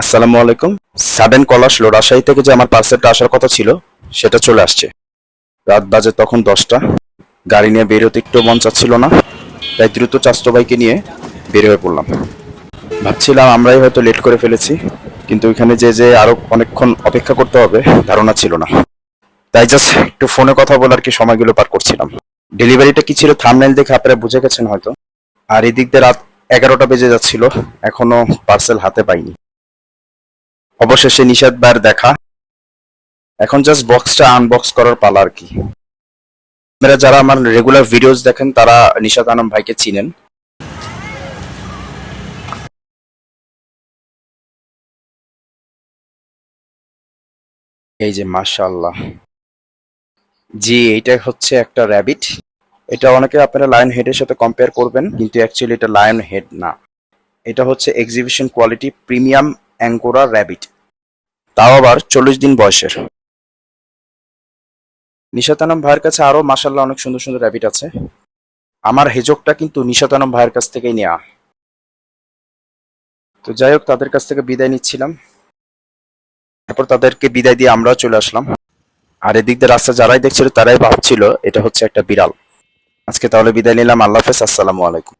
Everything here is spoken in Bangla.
আসসালামু আলাইকুম। সাডেন কল আসলো রাজশাহী থেকে যে আমার পার্সেলটা আসার কথা ছিল, সেটা চলে আসছে। রাত বাজে তখন দশটা। গাড়ি নিয়ে বেরোতে একটু মন চাচ্ছিল না, তাই দ্রুত চাস্তো বাইকে নিয়ে বের হয়ে পড়লাম। ভাবছিলাম আমরাই হয়তো লেট করে ফেলেছি, কিন্তু ওইখানে যে যে আরও অনেকক্ষণ অপেক্ষা করতে হবে, ধারণা ছিল না। তাই জাস্ট একটু ফোনে কথা বলার কি সময়গুলো পার করছিলাম। ডেলিভারিটা কি ছিল থামনেল দেখে আপনারা বুঝে গেছেন হয়তো। আর এদিক দিয়ে রাত এগারোটা বেজে যাচ্ছিল, এখনও পার্সেল হাতে পাইনি। অবশেষে নিষেধ বার দেখা। এখন জাস্ট বক্সটা আনবক্স করার পালা আর কি। আপনারা যারা আমার রেগুলার ভিডিওস দেখেন, তারা নিশাদ আলম ভাইকে চিনেন। এই যে মাশাআল্লাহ। জি এইটা হচ্ছে একটা র্যাবিট এটা অনেকে আপনারা লায়ন হেডের সাথে কম্পেয়ার করবেন, কিন্তু অ্যাকচুয়ালি এটা লায়ন হেড না। এটা হচ্ছে exhibition quality premium Angora rabbit তাও আবার চল্লিশ দিন বয়সের। নিশাতানম ভাইয়ের কাছে আরও মাসাল্লাহ অনেক সুন্দর সুন্দর র্যাবিট আছে। আমার হেজকটা কিন্তু নিশাতানম ভাইয়ের কাছ থেকেই নেওয়া তো যাই হোক, তাদের কাছ থেকে বিদায় নিচ্ছিলাম। তারপর তাদেরকে বিদায় দিয়ে আমরাও চলে আসলাম। আর এদিক দিয়ে রাস্তা যারাই দেখছিল তারাই ভাবছিল এটা হচ্ছে একটা বিড়াল। আজকে তাহলে বিদায় নিলাম। আল্লাহ হাফেজ। আসসালামু আলাইকুম।